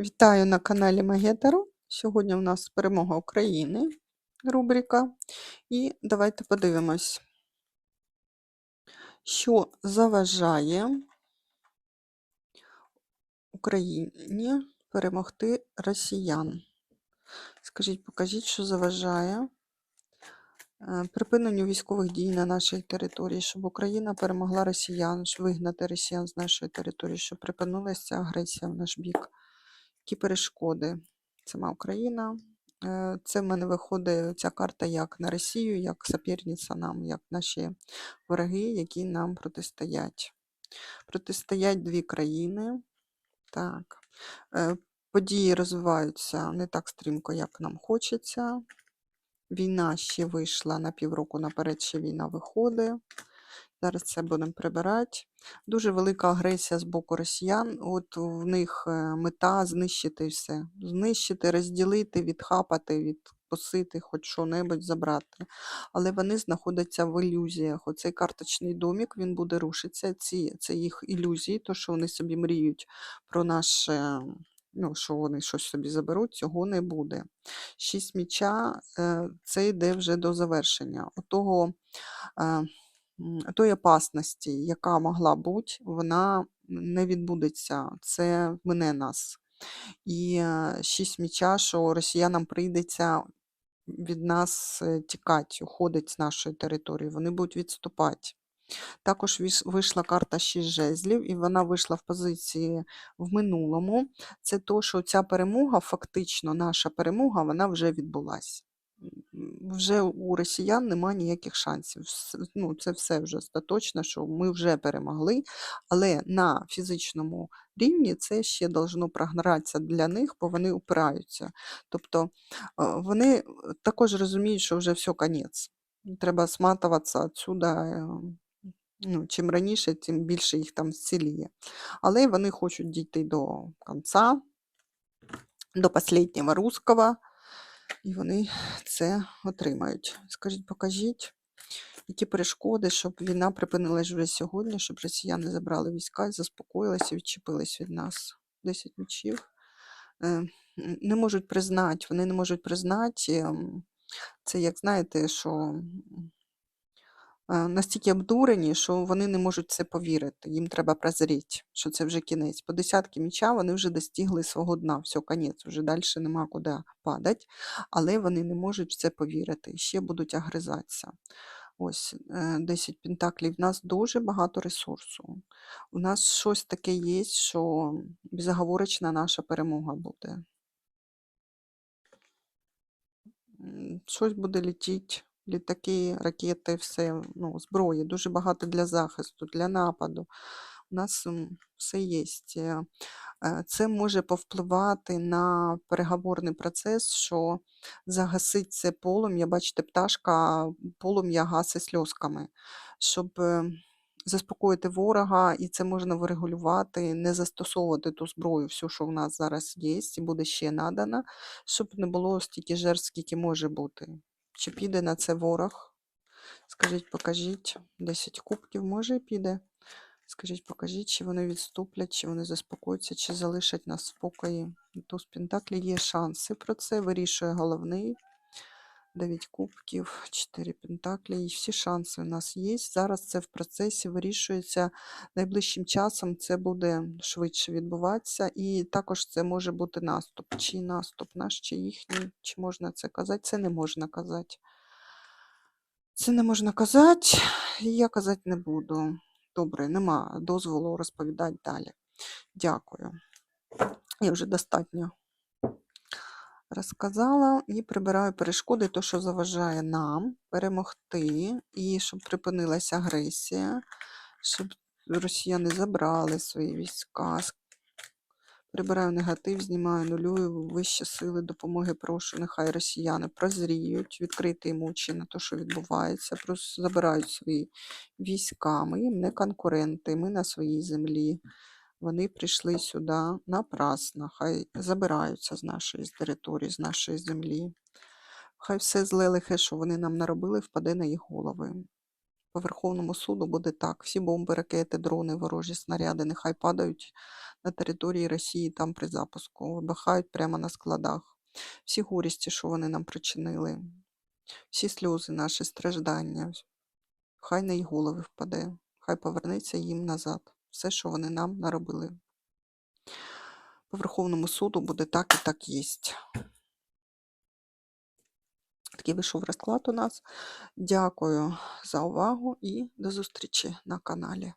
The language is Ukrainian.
Вітаю на каналі Магія. Сьогодні у нас перемога України рубрика. І давайте подивимось, що заважає Україні перемогти росіян. Скажіть, покажіть, що заважає е, припиненню військових дій на нашій території, щоб Україна перемогла росіян, щоб вигнати росіян з нашої території, щоб припинилася агресія в наш бік. Які перешкоди? Сама Україна. Е, Це в мене виходить ця карта як на Росію, як соперниця нам, як наші вороги, які нам протистоять. Протистоять дві країни. Так. Е, Події розвиваються не так стрімко, як нам хочеться. Війна ще вийшла на півроку наперед, ще війна виходить. Зараз це будемо прибирати. Дуже велика агресія з боку росіян. От в них е, мета знищити все. Знищити, розділити, відхапати, відкосити, хоч що-небудь забрати. Але вони знаходяться в ілюзіях. Оцей карточний домік він буде рушитися. Ці, це їх ілюзії, то що вони собі мріють про наше. Ну, що вони щось собі заберуть, цього не буде. Шість міча е, це йде вже до завершення. Отого е, тої опасності, яка могла бути, вона не відбудеться. Це мине нас. І е, шість міча, що росіянам прийдеться від нас е, тікати, уходить з нашої території, вони будуть відступати. Також вийшла карта 6 жезлів, і вона вийшла в позиції в минулому. Це то, що ця перемога, фактично, наша перемога, вона вже відбулася. Вже у росіян немає ніяких шансів. Ну, це все вже остаточно, що ми вже перемогли, але на фізичному рівні це ще должно програтися для них, бо вони упираються. Тобто е, вони також розуміють, що вже все, конець. Треба сматуватися відсюди. е, Ну, чим раніше, тим більше їх там зціліє. Але вони хочуть дійти до кінця, до останнього русского, і вони це отримають. Скажіть, покажіть, які перешкоди, щоб війна припинилась вже сьогодні, щоб росіяни забрали війська заспокоїлися, відчепились від нас. 10 мечів. Е, Не можуть признати, вони не можуть признати. ем, Це як знаєте, що настільки обдурені, що вони не можуть це повірити. Їм треба прозріти, що це вже кінець. По десятки міча вони вже достигли свого дна, все, конець, вже далі нема куди падати, але вони не можуть в це повірити. Ще будуть огризатися. Ось е, 10 пентаклів. В нас дуже багато ресурсу. У нас щось таке є, що безоговорочна наша перемога буде. Щось буде летіти, літаки, ракети, все, ну, зброї, дуже багато для захисту, для нападу. У нас все є. Це може повпливати на переговорний процес, що загасить це полум'я. Бачите, пташка полум'я гасить сльозками, щоб е, заспокоїти ворога, і це можна врегулювати, не застосовувати ту зброю, всю, що в нас зараз є, і буде ще надана, щоб не було стільки жертв, скільки може бути. Чи піде на це ворог? Скажіть, покажіть. 10 кубків може і піде. Скажіть, покажіть, чи вони відступлять, чи вони заспокояться, чи залишать нас в спокої. Туз Пентаклі є шанси про це, вирішує головний. 9 кубків, 4 пентаклі. І всі шанси у нас є. Зараз це в процесі вирішується найближчим часом. Це буде швидше відбуватися. І також це може бути наступ. Чи наступ наш, чи їхній, чи можна це казати? Це не можна казати. Це не можна казати, і я казати не буду. Добре, нема дозволу розповідати далі. Дякую. Я вже достатньо розказала і прибираю перешкоди, то, що заважає нам перемогти, і щоб припинилася агресія, щоб росіяни забрали свої війська. Прибираю негатив, знімаю нулюю вищі сили допомоги. Прошу, нехай росіяни прозріють, відкрити їм очі на те, що відбувається, просто забирають свої війська. Ми їм не конкуренти, ми на своїй землі. Вони прийшли сюди напрасно, хай забираються з нашої території, з нашої землі. Хай все зле лихе, що вони нам наробили, впаде на їх голови. По Верховному суду буде так. Всі бомби, ракети, дрони, ворожі снаряди нехай падають на території Росії там при запуску, вибухають прямо на складах. Всі горісті, що вони нам причинили, всі сльози, наші страждання, хай на їх голови впаде, хай повернеться їм назад. Все, що вони нам наробили. По Верховному суду буде так і так єсть. Такий вийшов розклад у нас. Дякую за увагу і до зустрічі на каналі.